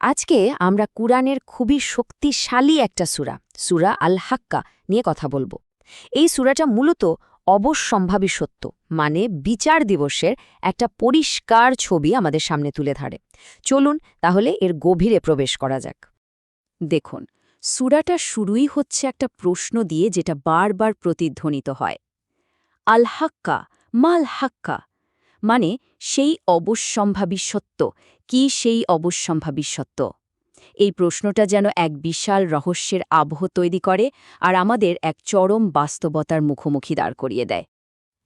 আজকে আমরা কুরআনের খুবই শক্তিশালী একটা সূরা সূরা আল হাক্কা নিয়ে কথা বলব। এই সূরাটা মূলত অবশ্যম্ভাবী সত্য মানে বিচার দিবসের একটা পরিষ্কার ছবি আমাদের সামনে তুলে ধরে। চলুন তাহলে এর গভীরে প্রবেশ করা যাক। দেখুন, সূরাটা শুরুই হচ্ছে একটা প্রশ্ন দিয়ে যেটা বারবার প্রতিধ্বনিত হয়। আল হাক্কা মাল হাক্কা মানে সেই অবশ্যম্ভাবী সত্য কি সেই অবশ্যম্ভাবী সত্য? এই প্রশ্নটা যেন এক বিশাল রহস্যের আবহ তৈরি করে আর আমাদের এক চরম বাস্তবতার মুখোমুখি দাঁড় করিয়ে দেয়।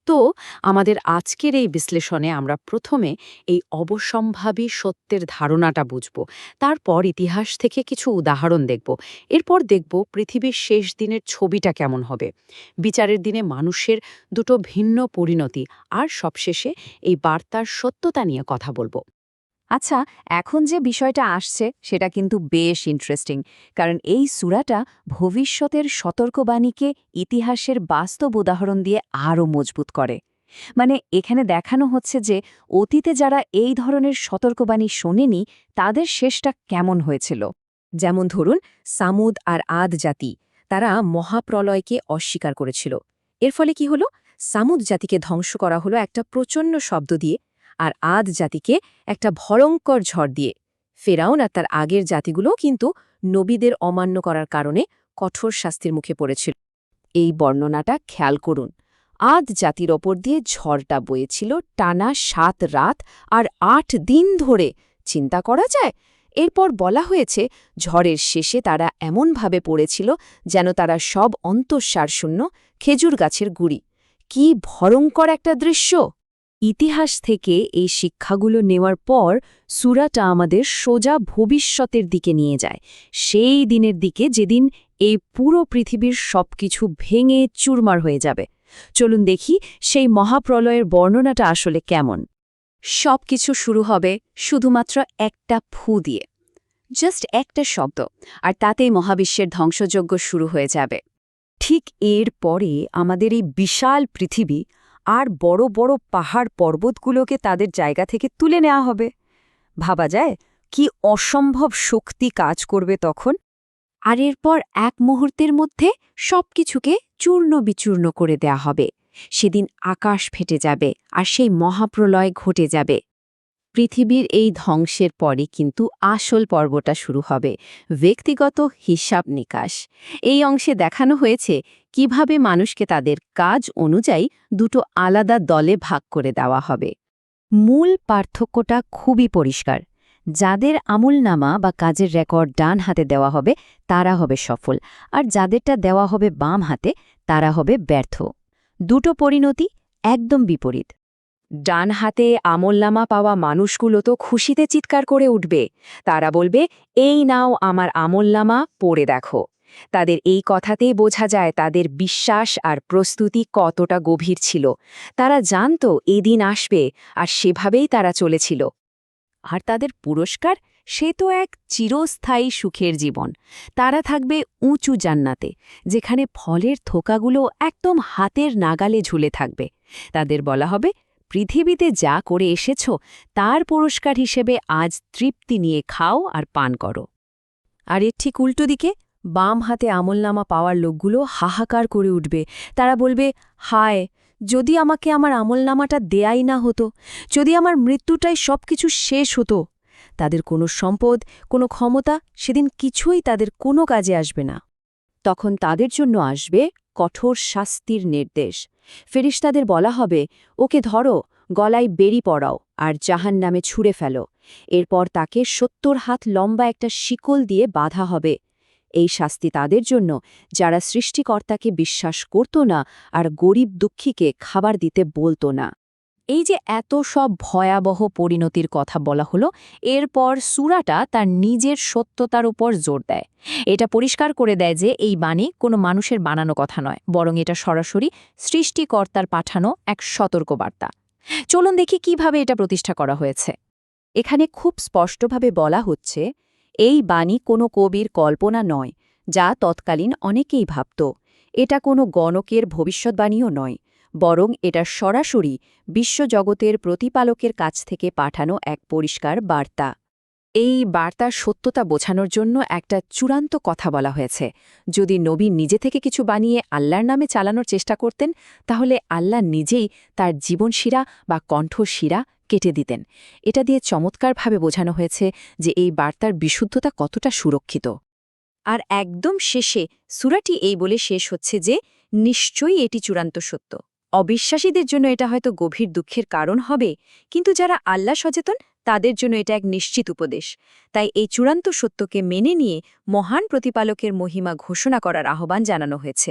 তো, আমাদের আজকের এই বিশ্লেষণে আমরা প্রথমে এই অবসম্ভাবী সত্যের ধারণাটা বুঝব, তারপর ইতিহাস থেকে কিছু উদাহরণ দেখব, এরপর দেখব পৃথিবীর শেষ দিনের ছবিটা কেমন হবে, বিচারের দিনে মানুষের দুটো ভিন্ন পরিণতি, আর সবশেষে এই বার্তার সত্যতা নিয়ে কথা বলব। আচ্ছা এখন যে বিষয়টা আসছে, সেটা কিন্তু বেশ ইন্টারেস্টিং কারণ এই সুরাটা ভবিষ্যতের সতর্কবাণীকে ইতিহাসের বাস্তব উদাহরণ দিয়ে আরও মজবুত করে। মানে এখানে দেখানো হচ্ছে যে, অতীতে যারা এই ধরনের সতর্কবাণী শোনেনি, তাদের শেষটা কেমন হয়েছিল? যেমন ধরুন, সামুদ আর আদ জাতি, তারা মহাপ্রলয়কে অস্বীকার করেছিল। এর ফলে কি হলো? সামুদ জাতিকে ধ্বংস করা হলো একটা প্রচণ্ড শব্দ দিয়ে আর আদ জাতিকে একটা ভয়ঙ্কর ঝড় দিয়ে। ফেরাউন আর তার আগের জাতিগুলো কিন্তু নবীদের অমান্য করার কারণে কঠোর শাস্তির মুখে পড়েছিল। এই বর্ণনাটা খেয়াল করুন। আদ জাতির ওপর দিয়ে ঝড়টা বয়েছিল টানা সাত রাত আর আট দিন ধরে। চিন্তা করা যায়? এরপর বলা হয়েছে, ঝড়ের শেষে তারা এমনভাবে পড়েছিল যেন তারা সব অন্তঃসারশূন্য খেজুর গাছের গুড়ি। কি ভয়ঙ্কর একটা দৃশ্য! ইতিহাস থেকে এই শিক্ষাগুলো নেওয়ার পর সুরাটা আমাদের সোজা ভবিষ্যতের দিকে নিয়ে যায়। সেই দিনের দিকে যেদিন এই পুরো পৃথিবীর সবকিছু ভেঙে চুরমার হয়ে যাবে। চলুন দেখি সেই মহাপ্রলয়ের বর্ণনাটা আসলে কেমন। সবকিছু শুরু হবে শুধুমাত্র একটা ফু দিয়ে। জাস্ট একটা শব্দ, আর তাতেই মহাবিশ্বের ধ্বংসযজ্ঞ শুরু হয়ে যাবে। ঠিক এর পরে আমাদের এই বিশাল পৃথিবী আর বড় বড় পাহাড় পর্বতগুলোকে তাদের জায়গা থেকে তুলে নেওয়া হবে। ভাবা যায়, কি অসম্ভব শক্তি কাজ করবে তখন। আর এরপর এক মুহূর্তের মধ্যে সবকিছুকে চূর্ণ বিচূর্ণ করে দেয়া হবে। সেদিন আকাশ ফেটে যাবে আর সেই মহাপ্রলয় ঘটে যাবে। পৃথিবীর এই ধ্বংসের পরে কিন্তু আসল পর্বটা শুরু হবে, ব্যক্তিগত হিসাব নিকাশ। এই অংশে দেখানো হয়েছে কীভাবে মানুষকে তাদের কাজ অনুযায়ী দুটো আলাদা দলে ভাগ করে দেওয়া হবে। মূল পার্থক্যটা খুবই পরিষ্কার। যাদের আমুলনামা বা কাজের রেকর্ড ডান হাতে দেওয়া হবে, তারা হবে সফল, আর যাদেরটা দেওয়া হবে বাম হাতে, তারা হবে ব্যর্থ। দুটো পরিণতি একদম বিপরীত। ডান হাতে আমলনামা পাওয়া মানুষগুলো তো খুশিতে চিৎকার করে উঠবে। তারা বলবে, এই নাও আমার আমলনামা, পড়ে দেখো। তাদের এই কথাতেই বোঝা যায় তাদের বিশ্বাস আর প্রস্তুতি কতটা গভীর ছিল। তারা জানত এদিন আসবে আর সেভাবেই তারা চলেছিল। আর তাদের পুরস্কার, সে তো এক চিরস্থায়ী সুখের জীবন। তারা থাকবে উঁচু জান্নাতে, যেখানে ফলের থোকাগুলো একদম হাতের নাগালে ঝুলে থাকবে। তাদের বলা হবে পৃথিবীতে যা করে এসেছ, তার পুরস্কার হিসেবে আজ তৃপ্তি নিয়ে খাও আর পান করো। আর এর ঠিক উল্টো দিকে, বাম হাতে আমলনামা পাওয়ার লোকগুলো হাহাকার করে উঠবে। তারা বলবে, হায়, যদি আমাকে আমার আমলনামাটা দেয়াই না হতো, যদি আমার মৃত্যুটাই সব কিছু শেষ হতো, তাদের কোনো সম্পদ, কোনো ক্ষমতা সেদিন কিছুই তাদের কোনো কাজে আসবে না। তখন তাদের জন্য আসবে কঠোর শাস্তির নির্দেশ। ফেরিস্তাদের বলা হবে, ওকে ধরো, গলায় বেরি পড়াও আর জাহান নামে ছুঁড়ে ফেলো। এরপর তাকে সত্তর হাত লম্বা একটা শিকল দিয়ে বাধা হবে। এই শাস্তি তাদের জন্য, যারা সৃষ্টিকর্তাকে বিশ্বাস করত না আর গরিব দুঃখীকে খাবার দিতে বলত না। এই যে এত সব ভয়াবহ পরিণতির কথা বলা হলো, এরপর সুরাটা তার নিজের সত্যতার উপর জোর দেয়। এটা পরিষ্কার করে দেয় যে এই বাণী কোনো মানুষের বানানো কথা নয়, বরং এটা সরাসরি সৃষ্টিকর্তার পাঠানো এক সতর্কবার্তা। চলুন দেখি কীভাবে এটা প্রতিষ্ঠা করা হয়েছে। এখানে খুব স্পষ্টভাবে বলা হচ্ছে, এই বাণী কোনো কবির কল্পনা নয়, যা তৎকালীন অনেকেই ভাবত। এটা কোনো গণকের ভবিষ্যৎবাণীও নয়। বরং এটা সরাসরি বিশ্বজগতের প্রতিপালকের কাছ থেকে পাঠানো এক পরিষ্কার বার্তা। এই বার্তার সত্যতা বোঝানোর জন্য একটা চূড়ান্ত কথা বলা হয়েছে। যদি নবী নিজে থেকে কিছু বানিয়ে আল্লাহর নামে চালানোর চেষ্টা করতেন, তাহলে আল্লাহ নিজেই তার জীবনশিরা বা কণ্ঠশিরা কেটে দিতেন। এটা দিয়ে চমৎকারভাবে বোঝানো হয়েছে যে এই বার্তার বিশুদ্ধতা কতটা সুরক্ষিত। আর একদম শেষে, সুরাটি এই বলে শেষ হচ্ছে যে, নিশ্চয়ই এটি চূড়ান্ত সত্য। অবিশ্বাসীদের জন্য এটা হয়তো গভীর দুঃখের কারণ হবে, কিন্তু যারা আল্লাহ সচেতন, তাদের জন্য এটা এক নিশ্চিত উপদেশ। তাই এই চূড়ান্ত সত্যকে মেনে নিয়ে মহান প্রতিপালকের মহিমা ঘোষণা করার আহ্বান জানানো হয়েছে।